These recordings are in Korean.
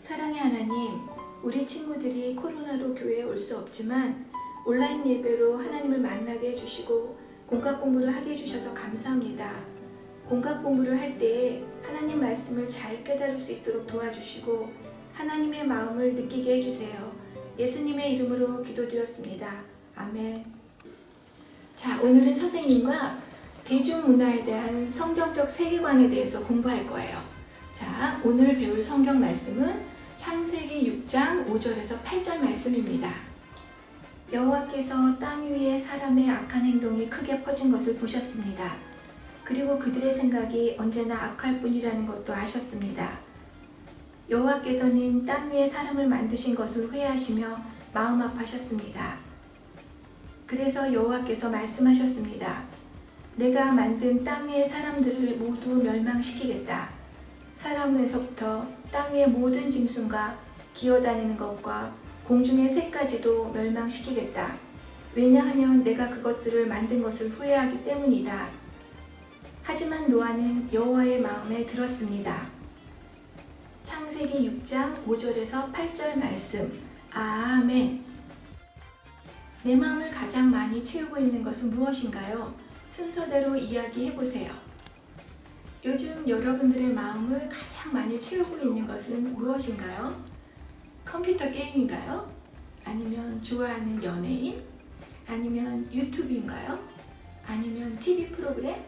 사랑의 하나님, 우리 친구들이 코로나로 교회에 올 수 없지만 온라인 예배로 하나님을 만나게 해주시고 공각 공부를 하게 해주셔서 감사합니다. 공각 공부를 할 때에 하나님 말씀을 잘 깨달을 수 있도록 도와주시고 하나님의 마음을 느끼게 해주세요. 예수님의 이름으로 기도드렸습니다. 아멘. 자, 오늘은 선생님과 대중문화에 대한 성경적 세계관에 대해서 공부할 거예요. 자, 오늘 배울 성경 말씀은 창세기 6장 5절에서 8절 말씀입니다. 여호와께서 땅 위에 사람의 악한 행동이 크게 퍼진 것을 보셨습니다. 그리고 그들의 생각이 언제나 악할 뿐이라는 것도 아셨습니다. 여호와께서는 땅 위에 사람을 만드신 것을 후회하시며 마음 아파하셨습니다. 그래서 여호와께서 말씀하셨습니다. 내가 만든 땅 위의 사람들을 모두 멸망시키겠다. 사람에서부터 땅 위의 모든 짐승과 기어다니는 것과 공중의 새까지도 멸망시키겠다. 왜냐하면 내가 그것들을 만든 것을 후회하기 때문이다. 하지만 노아는 여호와의 마음에 들었습니다. 창세기 6장 5절에서 8절 말씀. 아멘. 내 마음을 가장 많이 채우고 있는 것은 무엇인가요? 순서대로 이야기해 보세요. 요즘 여러분들의 마음을 가장 많이 채우고 있는 것은 무엇인가요? 컴퓨터 게임인가요? 아니면 좋아하는 연예인? 아니면 유튜브인가요? 아니면 TV 프로그램?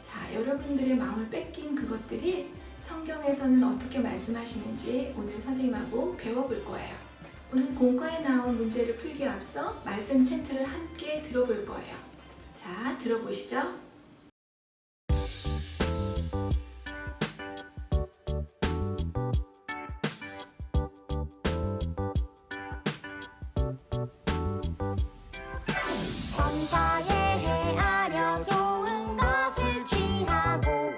자, 여러분들의 마음을 뺏긴 그것들이 성경에서는 어떻게 말씀하시는지 오늘 선생님하고 배워볼 거예요. 오늘 공과에 나온 문제를 풀기에 앞서 말씀 챈트를 함께 들어볼 거예요. 자, 들어보시죠. 범사에 헤아려 좋은 것을 취하고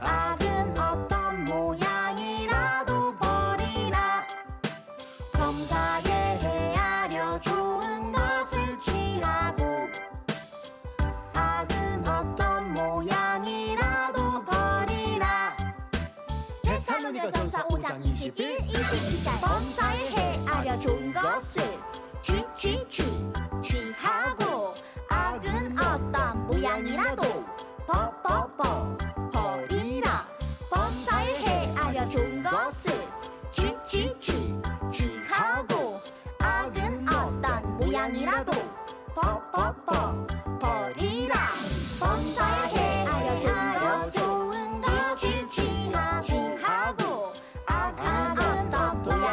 악은 어떤 모양이라도 버리라 범사에 헤아려 좋은 것을 취하고 악은 어떤 모양이라도 버리라 데살로니가 전서 5장 21, 22절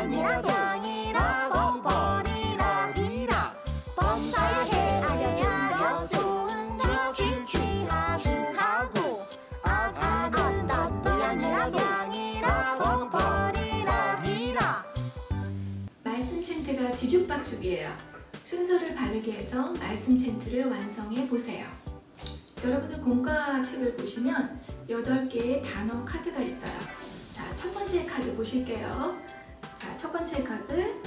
모양이라도 모양이라도 버리라 버리라 범사에 헤아려 좋은 것을 취하, 취하고 악은 어떤 모양이라도 모양이라도 버리라 버리라 말씀 챈트가 뒤죽박죽이에요. 순서를 바르게 해서 말씀 챈트를 완성해 보세요. 여러분들 공과 책을 보시면 8개의 단어 카드가 있어요. 자, 첫 번째 카드 보실게요. 자, 첫 번째 카드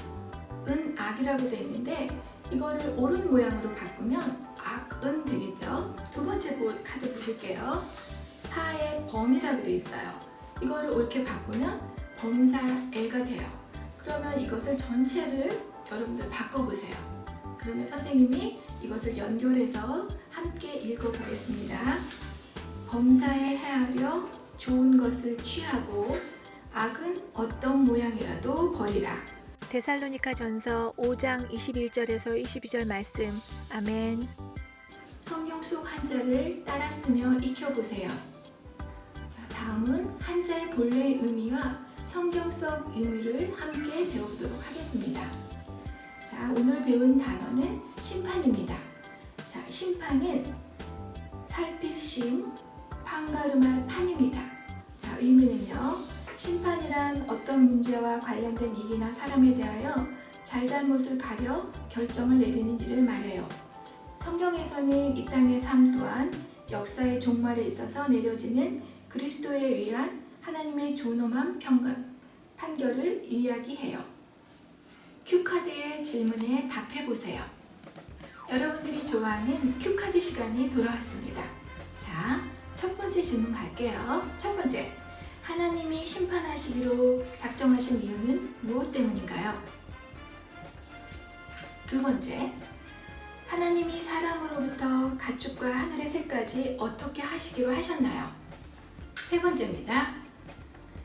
은 악이라고 되어 있는데 이거를 옳은 모양으로 바꾸면 악은 되겠죠. 두 번째 보- 카드 보실게요. 사의 범이라고 되어 있어요. 이거를 옳게 바꾸면 범사애가 돼요. 그러면 이것을 전체를 여러분들 바꿔보세요. 그러면 선생님이 이것을 연결해서 함께 읽어보겠습니다. 범사에 헤아려 좋은 것을 취하고 악은 어떤 모양이라도 버리라. 데살로니가 전서 5장 21절에서 22절 말씀. 아멘. 성경 속 한자를 따라 쓰며 익혀보세요. 자, 다음은 한자의 본래 의미와 성경 속 의미를 함께 배워보도록 하겠습니다. 자, 오늘 배운 단어는 심판입니다. 자, 심판은 살필 심, 판가름할 판입니다. 자, 의미는요. 심판이란 어떤 문제와 관련된 일이나 사람에 대하여 잘잘못을 가려 결정을 내리는 일을 말해요. 성경에서는 이 땅의 삶 또한 역사의 종말에 있어서 내려지는 그리스도에 의한 하나님의 존엄한 평가, 판결을 이야기해요. 큐카드의 질문에 답해 보세요. 여러분들이 좋아하는 큐카드 시간이 돌아왔습니다. 자, 첫 번째 질문 갈게요. 첫 번째. 하나님이 심판하시기로 작정하신 이유는 무엇 때문인가요? 두 번째, 하나님이 사람으로부터 가축과 하늘의 새까지 어떻게 하시기로 하셨나요? 세 번째입니다.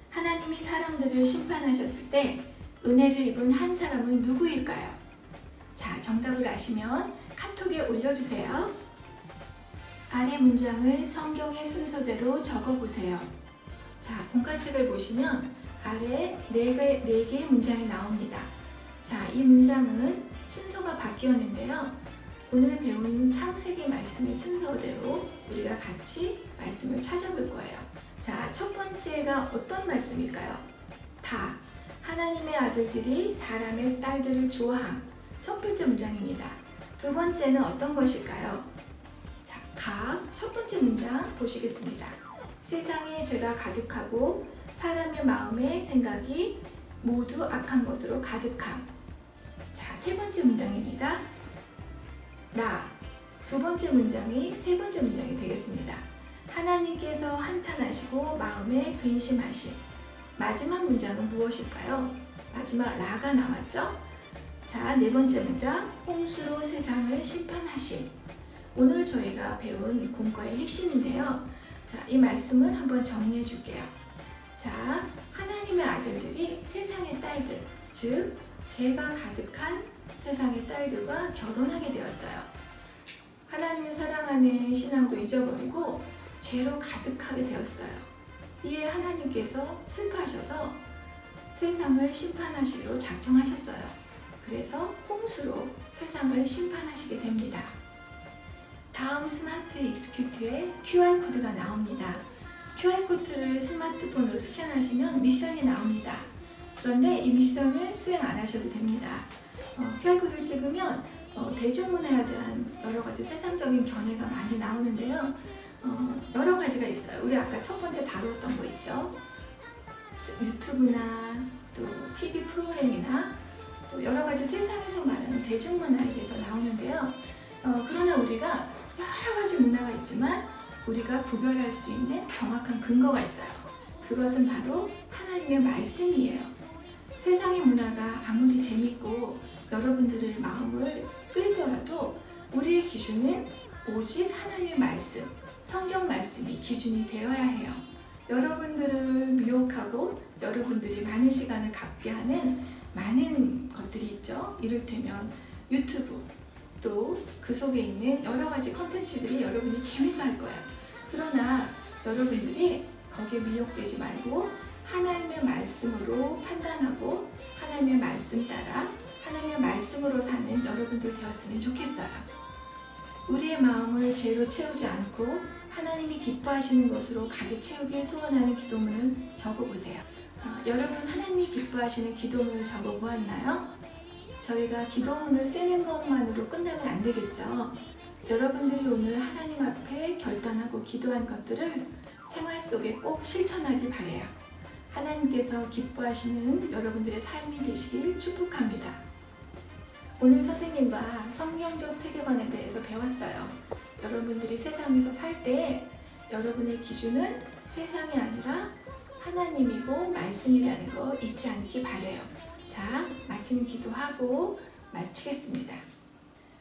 하나님이 사람들을 심판하셨을 때 은혜를 입은 한 사람은 누구일까요? 자, 정답을 아시면 카톡에 올려주세요. 아래 문장을 성경의 순서대로 적어보세요. 자, 공과책을 보시면 아래 네, 개, 네 개의 문장이 나옵니다. 자, 이 문장은 순서가 바뀌었는데요. 오늘 배운 창세기 말씀의 순서대로 우리가 같이 말씀을 찾아볼 거예요. 자, 첫 번째가 어떤 말씀일까요? 다. 하나님의 아들들이 사람의 딸들을 좋아함. 첫 번째 문장입니다. 두 번째는 어떤 것일까요? 자, 가. 첫 번째 문장 보시겠습니다. 세상에 죄가 가득하고 사람의 마음의 생각이 모두 악한 것으로 가득함. 자, 세 번째 문장입니다. 나. 두 번째 문장이 세 번째 문장이 되겠습니다. 하나님께서 한탄하시고 마음에 근심하심. 마지막 문장은 무엇일까요? 마지막 라가 나왔죠? 자, 네 번째 문장. 홍수로 세상을 심판하심. 오늘 저희가 배운 공과의 핵심인데요. 자, 이 말씀을 한번 정리해 줄게요. 자, 하나님의 아들들이 세상의 딸들, 즉, 죄가 가득한 세상의 딸들과 결혼하게 되었어요. 하나님을 사랑하는 신앙도 잊어버리고 죄로 가득하게 되었어요. 이에 하나님께서 슬퍼하셔서 세상을 심판하시기로 작정하셨어요. 그래서 홍수로 세상을 심판하시게 됩니다. 다음 스마트 익스큐트에 QR코드가 나옵니다. QR코드를 스마트폰으로 스캔하시면 미션이 나옵니다. 그런데 이 미션을 수행 안 하셔도 됩니다. 어, QR코드를 찍으면 어, 대중문화에 대한 여러 가지 세상적인 견해가 많이 나오는데요. 어, 여러 가지가 있어요. 우리 아까 첫 번째 다뤘던 거 있죠. 스- 유튜브나 또 TV 프로그램이나 또 여러 가지 세상에서 말하는 대중문화에 대해서 나오는데요. 어, 그러나 우리가 문화가 있지만 우리가 구별할 수 있는 정확한 근거가 있어요. 그것은 바로 하나님의 말씀이에요. 세상의 문화가 아무리 재밌고 여러분들의 마음을 끌더라도 우리의 기준은 오직 하나님의 말씀, 성경 말씀이 기준이 되어야 해요. 여러분들을 미혹하고 여러분들이 많은 시간을 갖게 하는 많은 것들이 있죠. 이를테면 유튜브, 또 그 속에 있는 여러 가지 컨텐츠들이 여러분이 재밌어 할 거예요. 그러나 여러분들이 거기에 미혹되지 말고 하나님의 말씀으로 판단하고 하나님의 말씀 따라 하나님의 말씀으로 사는 여러분들 되었으면 좋겠어요. 우리의 마음을 죄로 채우지 않고 하나님이 기뻐하시는 것으로 가득 채우길 소원하는 기도문을 적어보세요. 어, 여러분 하나님이 기뻐하시는 기도문을 적어 보았나요? 저희가 기도문을 쓰는 것만으로 끝나면 안 되겠죠. 여러분들이 오늘 하나님 앞에 결단하고 기도한 것들을 생활 속에 꼭 실천하기 바래요. 하나님께서 기뻐하시는 여러분들의 삶이 되시길 축복합니다. 오늘 선생님과 성경적 세계관에 대해서 배웠어요. 여러분들이 세상에서 살 때 여러분의 기준은 세상이 아니라 하나님이고 말씀이라는 거 잊지 않기 바래요. 자, 마치는 기도하고 마치겠습니다.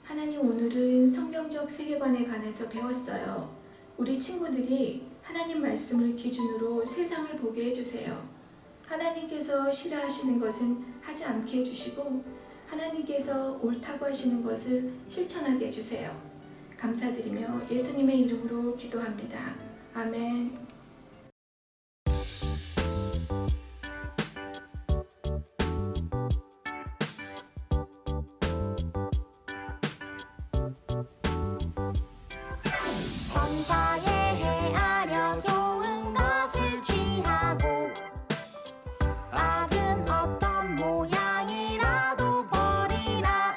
하나님 오늘은 성경적 세계관에 관해서 배웠어요. 우리 친구들이 하나님 말씀을 기준으로 세상을 보게 해주세요. 하나님께서 싫어하시는 것은 하지 않게 해주시고 하나님께서 옳다고 하시는 것을 실천하게 해주세요. 감사드리며 예수님의 이름으로 기도합니다. 아멘. 천사에 헤아려 좋은 것을 취하고 악은 어떤 모양이라도 버리라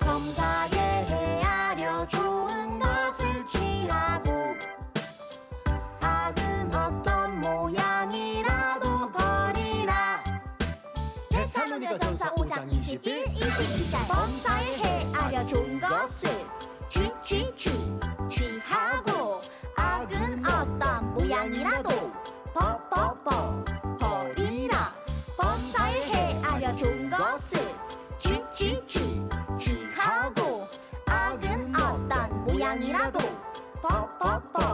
검사에 헤아려 좋은 것을 취하고 악은 어떤 모양이라도 버리라 퍽 버리라